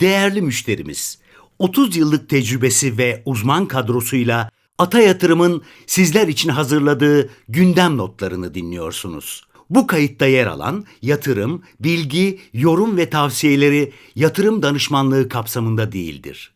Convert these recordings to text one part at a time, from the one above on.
Değerli müşterimiz, 30 yıllık tecrübesi ve uzman kadrosuyla Ata Yatırım'ın sizler için hazırladığı gündem notlarını dinliyorsunuz. Bu kayıtta yer alan yatırım, bilgi, yorum ve tavsiyeleri yatırım danışmanlığı kapsamında değildir.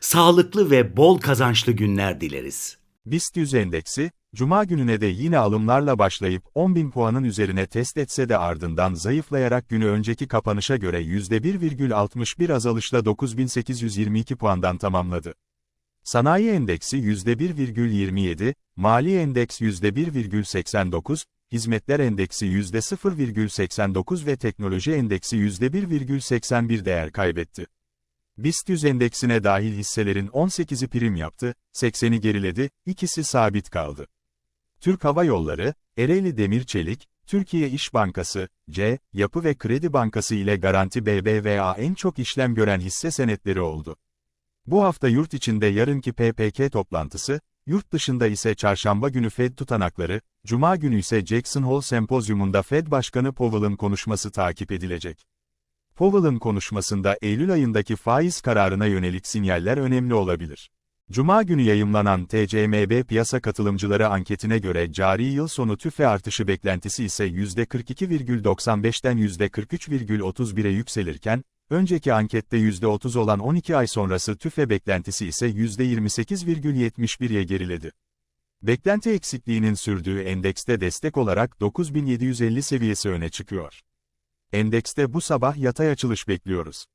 Sağlıklı ve bol kazançlı günler dileriz. BIST 100 endeksi, Cuma gününe de yine alımlarla başlayıp 10.000 puanın üzerine test etse de ardından zayıflayarak günü önceki kapanışa göre %1,61 azalışla 9822 puandan tamamladı. Sanayi endeksi %1,27, mali endeks %1,89, hizmetler endeksi %0,89 ve teknoloji endeksi %1,81 değer kaybetti. BIST 100 endeksine dahil hisselerin 18'i prim yaptı, 80'i geriledi, ikisi sabit kaldı. Türk Hava Yolları, Ereğli Demir Çelik, Türkiye İş Bankası, C, Yapı ve Kredi Bankası ile Garanti BBVA en çok işlem gören hisse senetleri oldu. Bu hafta yurt içinde yarınki PPK toplantısı, yurt dışında ise çarşamba günü Fed tutanakları, cuma günü ise Jackson Hole Sempozyumunda Fed Başkanı Powell'ın konuşması takip edilecek. Powell'ın konuşmasında Eylül ayındaki faiz kararına yönelik sinyaller önemli olabilir. Cuma günü yayımlanan TCMB piyasa katılımcıları anketine göre cari yıl sonu tüfe artışı beklentisi ise %42,95'ten %43,31'e yükselirken, önceki ankette %30 olan 12 ay sonrası tüfe beklentisi ise %28,71'ye geriledi. Beklenti eksikliğinin sürdüğü endekste destek olarak 9750 seviyesi öne çıkıyor. Endekste bu sabah yatay açılış bekliyoruz.